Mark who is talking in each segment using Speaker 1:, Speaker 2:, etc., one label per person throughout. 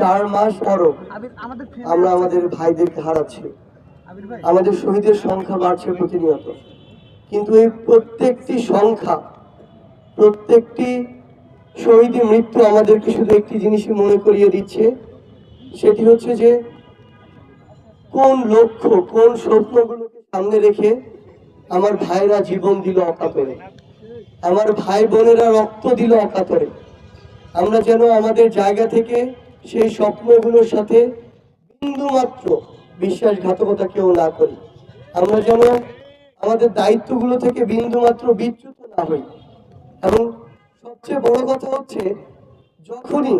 Speaker 1: চার মাস পরও আমরা আমাদের ভাইদেরকে হারাচ্ছি আমাদের শহীদের সংখ্যা বাড়ছে প্রতিনিয়ত। কিন্তু এই প্রত্যেকটি সংখ্যা প্রত্যেকটি শহীদের মৃত্যু আমাদেরকে শুধু একটি জিনিসই মনে করিয়ে দিচ্ছে সেটি হচ্ছে যে কোন লক্ষ্য কোন স্বপ্নগুলোকে সামনে রেখে আমার ভাইরা জীবন দিল অকাতরে। আমার ভাই বোনেরা রক্ত দিল অকাতরে। আমরা যেন আমাদের জায়গা থেকে সেই স্বপ্নগুলোর সাথে বিন্দু মাত্র বিশ্বাসঘাতকতা কেউ না করি। আমরা যেন আমাদের দায়িত্বগুলো থেকে বিন্দু মাত্র বিচ্যুত না হই। এবং সবচেয়ে বড় কথা হচ্ছে, যখনই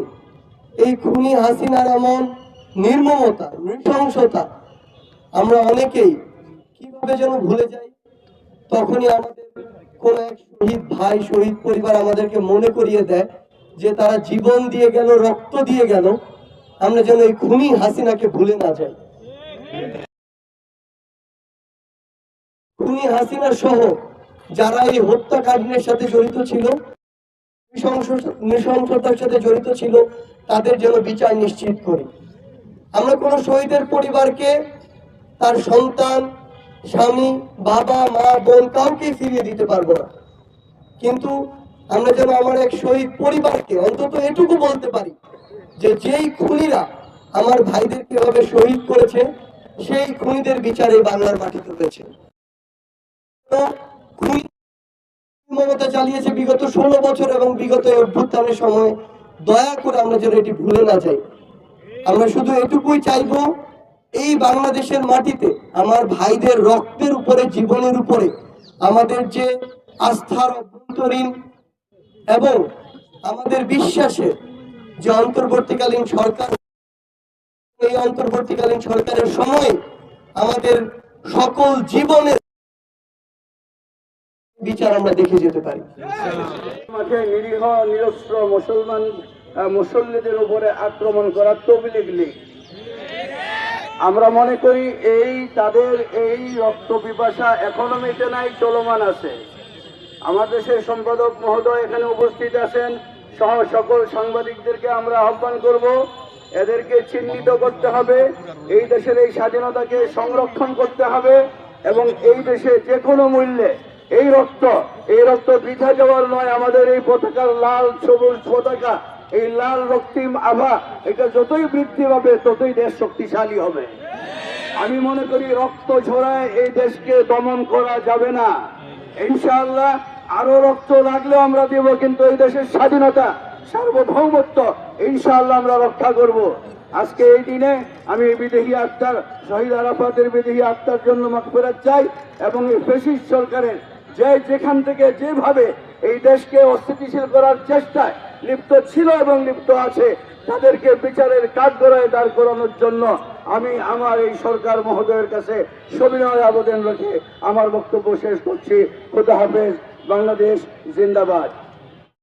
Speaker 1: এই খুনি হাসিনার এমন নির্মমতা, নৃশংসতা আমরা অনেকেই কীভাবে যেন ভুলে যাই, তখনই আমাদের কোন এক শহীদ ভাই, শহীদ পরিবার আমাদেরকে মনে করিয়ে দেয় যে তারা জীবন দিয়ে গেল, রক্ত দিয়ে গেল, আমরা যেন এই খুনি হাসিনাকে ভুলে না যাই। খুনি হাসিনা সহ যারা এই হত্যাকাণ্ডের সাথে জড়িত ছিল নৃশংসতার সাথে জড়িত ছিল, তাদের যেন বিচার নিশ্চিত করি। আমরা কোন শহীদের পরিবারকে, তার সন্তান, স্বামী, বাবা, মা, বোন কাউকে ফিরিয়ে দিতে পারব না। কিন্তু আমরা যেন আমার এক শহীদ পরিবারকে অন্তত এটুকু বলতে পারি যে যেই খুনিরা আমার ভাইদেরকে এভাবে শহীদ করেছে, সেই খুনিদের বিচারে বাংলার মাটিতে খুনি মমতা চালিয়েছে বিগত ষোলো বছর এবং বিগত অভ্যুত্থানের সময় দয়া করে আমরা যেন এটি ভুলে না যাই। আমরা শুধু এটুকুই চাইব, এই বাংলাদেশের মাটিতে আমার ভাইদের রক্তের উপরে, জীবনের উপরে আমাদের যে আস্থার অভ্যন্তরীণ এবং আমাদের বিশ্বাসের যে অন্তর্বর্তীকালীন সরকার, এই অন্তর্বর্তীকালীন সরকারের সময় আমাদের সকল জীবনের বিচার আমরা দেখে যেতে পারি।
Speaker 2: মাঠে নিরীহ, নিরস্ত্র মুসলমান মুসল্লিদের উপরে আক্রমণ করা তবলিগ লীগ আমরা মনে করি এই তাদের এই রক্ত পিপাসা এখনও মিটে নাই, চলমান আছে। আমার দেশের সম্পাদক মহোদয় এখানে উপস্থিত আছেন। সহ সকল সাংবাদিকদেরকে আমরা আহ্বান করব। এদেরকে চিহ্নিত করতে হবে। এই দেশের এই স্বাধীনতাকে সংরক্ষণ করতে হবে এবং এই দেশে যে কোনো মূল্যে এই রক্ত এই রক্ত বৃথা যাওয়ার নয়, আমাদের এই পতাকার লাল, সবুজ পতাকা, এই লাল রক্তিম আভা, এটা যতই বৃদ্ধি পাবে, ততই দেশ শক্তিশালী হবে। আমি মনে করি রক্ত ঝরায় এই দেশকে দমন করা যাবে না। ইনশাআল্লাহ আরও রক্ত লাগলেও আমরা দেব, কিন্তু এই দেশের স্বাধীনতা, সার্বভৌমত্ব, ইনশাআল্লাহ আমরা রক্ষা করব। আজকে এই দিনে আমি বিদেহী আত্মার, শহীদ আরাফাতের বিদেহী আত্মার জন্য মাগফিরাত চাই এবং এই ফেসিস্ট সরকারের যে যেখান থেকে যেভাবে এই দেশকে অস্থিতিশীল করার চেষ্টায় লিপ্ত ছিল এবং লিপ্ত আছে, তাদেরকে বিচারের কাঠগড়ায় দাঁড় করানোর জন্য আমি আমার এই সরকার মহোদয়ের কাছে সবিনয় আবেদন রেখে আমার বক্তব্য শেষ করছি। খোদা হাফেজ। বাংলাদেশ জিন্দাবাদ।